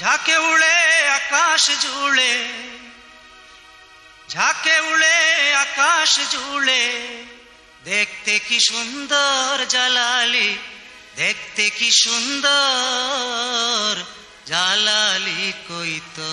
ঝাঁকে উড়ে আকাশ জুড়ে, ঝাঁকে উড়ে আকাশ জুড়ে, দেখতে কি সুন্দর জালালি, দেখতে কি সুন্দর জালালি কইতো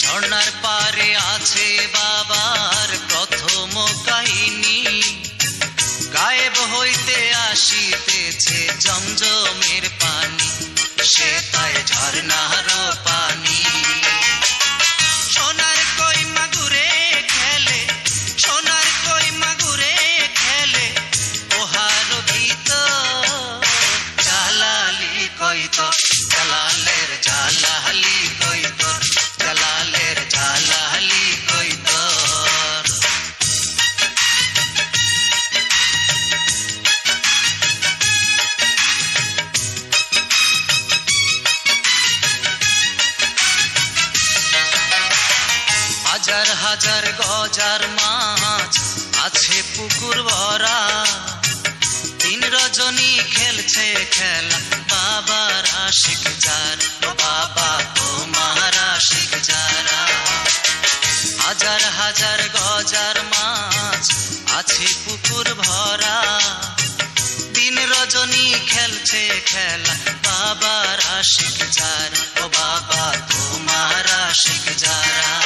ঝর্ণার পারে আছে বাবার প্রথম কাহিনী গায়েব হইতে আসিতেছে জমজমের পানি সে তাই ঝর্ণার পানি হাজার হাজার গজার মাছ আছে পুকুর ভরা। তিন রজনী খেলছে খেলা, বাবার আশিক যার বাবা তোমার আশিক যারা। হাজার হাজার গজার মাছ আছে পুকুর ভরা। দিন রজনী খেলছে খেলা, বাবার আশিক যার, ও বাবা তোমার আশিক যারা।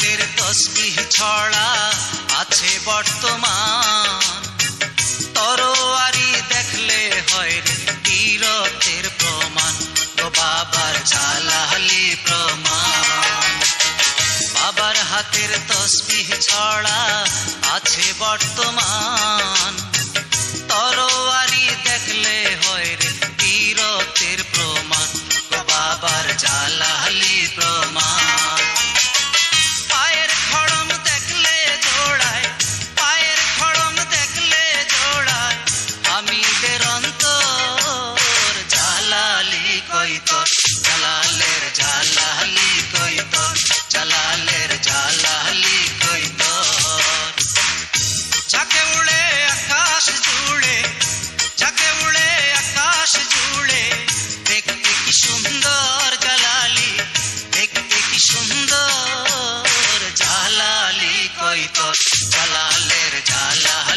হাতের তসবিহ ছড়া আছে বর্তমান। তরোয়ারি দেখলে হয় বীরত্বের প্রমাণ, ও বাবার জালালি প্রমাণ। বাবার হাতের তসবিহ ছড়া আছে বর্তমান। তরোয়ারি দেখলে হয় রে বীরত্বের জালালের জালা